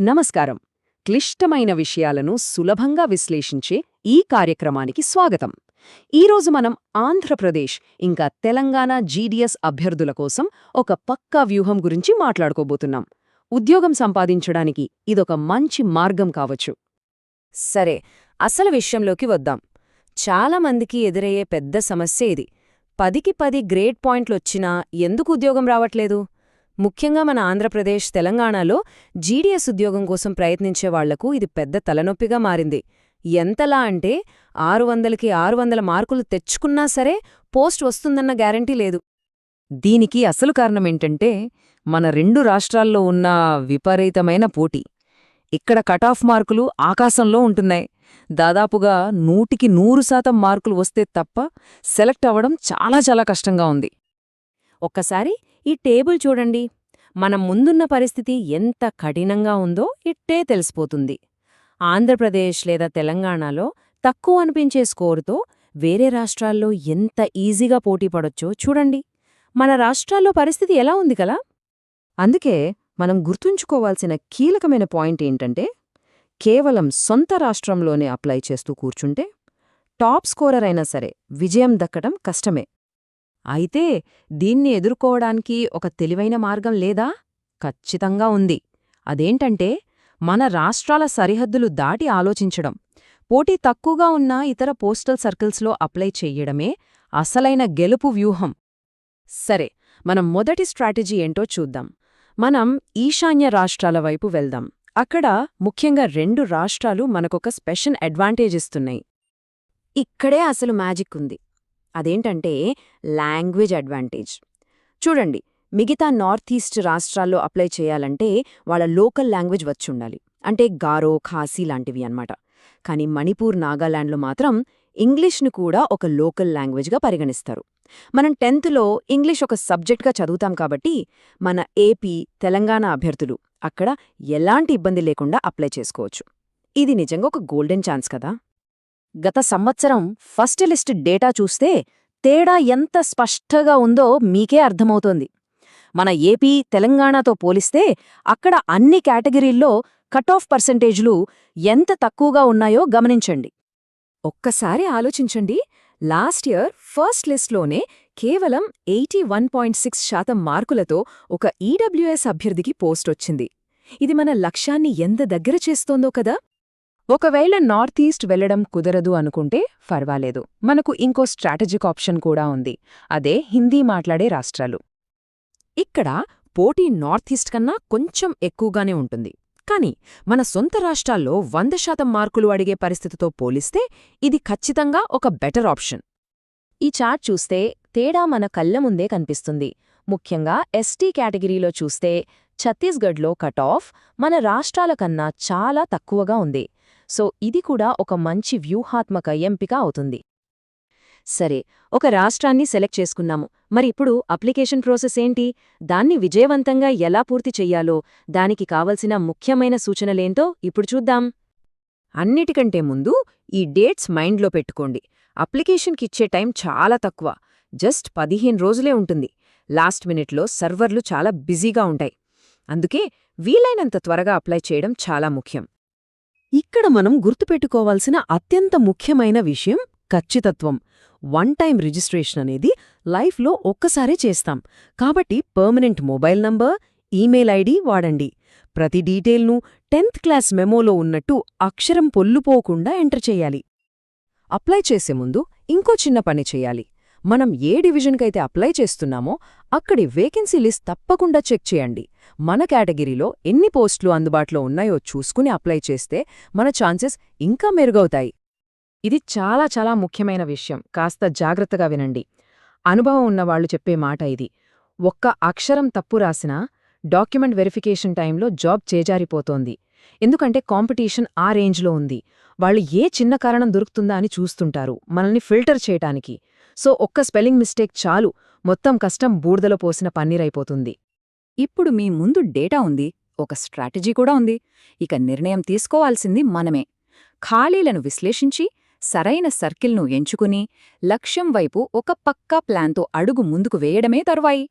నమస్కారం. క్లిష్టమైన విషయాలను సులభంగా విశ్లేషించే ఈ కార్యక్రమానికి స్వాగతం. ఈరోజు మనం ఆంధ్రప్రదేశ్ ఇంకా తెలంగాణ జీడీఎస్ అభ్యర్థుల కోసం ఒక పక్కా వ్యూహం గురించి మాట్లాడుకోబోతున్నాం. ఉద్యోగం సంపాదించడానికి ఇదొక మంచి మార్గం కావచ్చు. సరే అసలు విషయంలోకి వద్దాం. చాలా మందికి ఎదురయ్యే పెద్ద సమస్య ఇది. పదికి పది గ్రేడ్ పాయింట్లొచ్చినా ఎందుకు ఉద్యోగం రావట్లేదు? ముఖ్యంగా మన ఆంధ్రప్రదేశ్ తెలంగాణలో జీడీఎస్ ఉద్యోగం కోసం ప్రయత్నించే వాళ్ళకు ఇది పెద్ద తలనొప్పిగా మారింది. ఎంతలా అంటే ఆరు వందలకి ఆరు వందల మార్కులు తెచ్చుకున్నా సరే పోస్ట్ వస్తుందన్న గ్యారంటీ లేదు. దీనికి అసలు కారణమేంటంటే మన రెండు రాష్ట్రాల్లో ఉన్న విపరీతమైన పోటీ. ఇక్కడ కటాఫ్ మార్కులు ఆకాశంలో ఉంటున్నాయి. దాదాపుగా నూటికి నూరు శాతం మార్కులు వస్తే తప్ప సెలెక్ట్ అవ్వడం చాలా చాలా కష్టంగా ఉంది. ఒక్కసారి ఈ టేబుల్ చూడండి. మనం ముందున్న పరిస్థితి ఎంత కఠినంగా ఉందో ఇట్టే తెలిసిపోతుంది. ఆంధ్రప్రదేశ్ లేదా తెలంగాణలో తక్కువ అనిపించే స్కోరుతో వేరే రాష్ట్రాల్లో ఎంత ఈజీగా పోటీపడొచ్చో చూడండి. మన రాష్ట్రాల్లో పరిస్థితి ఎలా ఉంది కదా? అందుకే మనం గుర్తుంచుకోవాల్సిన కీలకమైన పాయింట్ ఏంటంటే కేవలం సొంత రాష్ట్రంలోనే అప్లై చేస్తూ కూర్చుంటే టాప్ స్కోరర్ అయినా సరే విజయం దక్కడం కష్టమే. అయితే దీన్ని ఎదుర్కోవడానికి ఒక తెలివైన మార్గం లేదా? ఖచ్చితంగా ఉంది. అదేంటంటే మన రాష్ట్రాల సరిహద్దులు దాటి ఆలోచించడం పోటీ తక్కువగా ఉన్న ఇతర పోస్టల్ సర్కిల్స్లో అప్లై చెయ్యడమే అసలైన గెలుపు వ్యూహం. సరే మనం మొదటి స్ట్రాటజీ ఏంటో చూద్దాం. మనం ఈశాన్య రాష్ట్రాల వైపు వెళ్దాం. అక్కడ ముఖ్యంగా రెండు రాష్ట్రాలు మనకొక స్పెషల్ అడ్వాంటేజ్ ఇస్తున్నాయి ఇక్కడే అసలు మ్యాజిక్ ఉంది. అదేంటంటే లాంగ్వేజ్ అడ్వాంటేజ్. చూడండి మిగతా నార్త్ ఈస్ట్ రాష్ట్రాల్లో అప్లై చేయాలంటే వాళ్ళ లోకల్ లాంగ్వేజ్ వచ్చుండాలి. అంటే గారో ఖాసీ లాంటివి అన్నమాట. కానీ మణిపూర్ నాగాలాండ్లో మాత్రం ఇంగ్లీష్ను కూడా ఒక లోకల్ లాంగ్వేజ్గా పరిగణిస్తారు. మనం టెన్త్లో ఇంగ్లీష్ ఒక సబ్జెక్ట్గా చదువుతాం కాబట్టి మన ఏపీ తెలంగాణ అభ్యర్థులు అక్కడ ఎలాంటి ఇబ్బంది లేకుండా అప్లై చేసుకోవచ్చు. ఇది నిజంగా ఒక గోల్డెన్ ఛాన్స్ కదా? గత సంవత్సరం ఫస్ట్ లిస్ట్ డేటా చూస్తే తేడా ఎంత స్పష్టంగా ఉందో మీకే అర్థమవుతోంది. మన ఏపీ తెలంగాణతో పోలిస్తే అక్కడ అన్ని కేటగిరీల్లో కట్ ఆఫ్ పర్సెంటేజ్లు ఎంత తక్కువగా ఉన్నాయో గమనించండి. ఒక్కసారి ఆలోచించండి లాస్ట్ ఇయర్ ఫస్ట్ లిస్ట్లోనే కేవలం ఎయిటీ వన్ పాయింట్ సిక్స్ శాతం మార్కులతో ఒక ఈడబ్ల్యూఎస్ అభ్యర్థికి పోస్ట్ వచ్చింది. ఇది మన లక్ష్యాన్ని ఎంత దగ్గర చేస్తోందో కదా! ఒకవేళ నార్త్ ఈస్ట్ వెళ్ళడం కుదరదు అనుకుంటే పర్వాలేదు మనకు ఇంకో స్ట్రాటజిక్ ఆప్షన్ కూడా ఉంది. అదే హిందీ మాట్లాడే రాష్ట్రాలు. ఇక్కడ పోటీ నార్త్ ఈస్ట్ కన్నా కొంచెం ఎక్కువగానే ఉంటుంది. కానీ మన సొంత రాష్ట్రాల్లో వంద శాతం మార్కులు అడిగే పరిస్థితితో పోలిస్తే ఇది ఖచ్చితంగా ఒక బెటర్ ఆప్షన్. ఈ చార్ట్ చూస్తే తేడా మన కళ్ళ ముందే కనిపిస్తుంది. ముఖ్యంగా ఎస్టీ కేటగిరీలో చూస్తే ఛత్తీస్గఢ్లో కట్ ఆఫ్ మన రాష్ట్రాల కన్నా చాలా తక్కువగా ఉంది. సో ఇది కూడా ఒక మంచి వ్యూహాత్మక ఎంపిక అవుతుంది. సరే ఒక రాష్ట్రాన్ని సెలెక్ట్ చేసుకున్నాము. మరి ఇప్పుడు అప్లికేషన్ ప్రాసెస్ ఏంటి? దాన్ని విజయవంతంగా ఎలా పూర్తి చెయ్యాలో దానికి కావలసిన ముఖ్యమైన సూచనలేంటో ఇప్పుడు చూద్దాం. అన్నిటికంటే ముందు ఈ డేట్స్ మైండ్లో పెట్టుకోండి. అప్లికేషన్కిచ్చే టైం చాలా తక్కువ. జస్ట్ పదిహేను రోజులే ఉంటుంది. లాస్ట్ మినిట్లో సర్వర్లు చాలా బిజీగా ఉంటాయి. అందుకే వీలైనంత త్వరగా అప్లై చేయడం చాలా ముఖ్యం. ఇక్కడ మనం గుర్తుపెట్టుకోవాల్సిన అత్యంత ముఖ్యమైన విషయం ఖచ్చితత్వం. వన్ టైం రిజిస్ట్రేషన్ అనేది లైఫ్లో ఒక్కసారే చేస్తాం. కాబట్టి permanent mobile number email ID వాడండి. ప్రతి డీటెయిల్ను టెన్త్ క్లాస్ మెమోలో ఉన్నట్టు అక్షరం పొల్లుపోకుండా ఎంటర్ చేయాలి. అప్లై చేసే ముందు ఇంకో చిన్న పని చేయాలి. మనం ఏ డివిజన్కైతే అప్లై చేస్తున్నామో అక్కడి వేకెన్సీ లిస్ట్ తప్పకుండా చెక్ చేయండి. మన కేటగిరీలో ఎన్ని పోస్టులు అందుబాటులో ఉన్నాయో చూసుకుని అప్లై చేస్తే మన ఛాన్సెస్ ఇంకా మెరుగవుతాయి. ఇది చాలా చాలా ముఖ్యమైన విషయం. కాస్త జాగ్రత్తగా వినండి. అనుభవం ఉన్నవాళ్ళు చెప్పే మాట ఇది. ఒక్క అక్షరం తప్పు రాసినా డాక్యుమెంట్ వెరిఫికేషన్ టైంలో జాబ్ చేజారిపోతోంది. ఎందుకంటే కాంపిటీషన్ ఆ రేంజ్లో ఉంది. వాళ్ళు ఏ చిన్న కారణం దొరుకుతుందా అని చూస్తుంటారు. మనల్ని ఫిల్టర్ చేయటానికి. సో ఒక్క స్పెల్లింగ్ మిస్టేక్ చాలు. మొత్తం కష్టం బూర్దలో పోసిన పన్నీరైపోతుంది. ఇప్పుడు మీ ముందు డేటా ఉంది. ఒక స్ట్రాటజీ కూడా ఉంది. ఇక నిర్ణయం తీసుకోవాల్సింది మనమే. ఖాళీలను విశ్లేషించి సరైన సర్కిల్ను ఎంచుకుని లక్ష్యం వైపు ఒక పక్కా ప్లాన్తో అడుగు ముందుకు వేయడమే తరువాయి.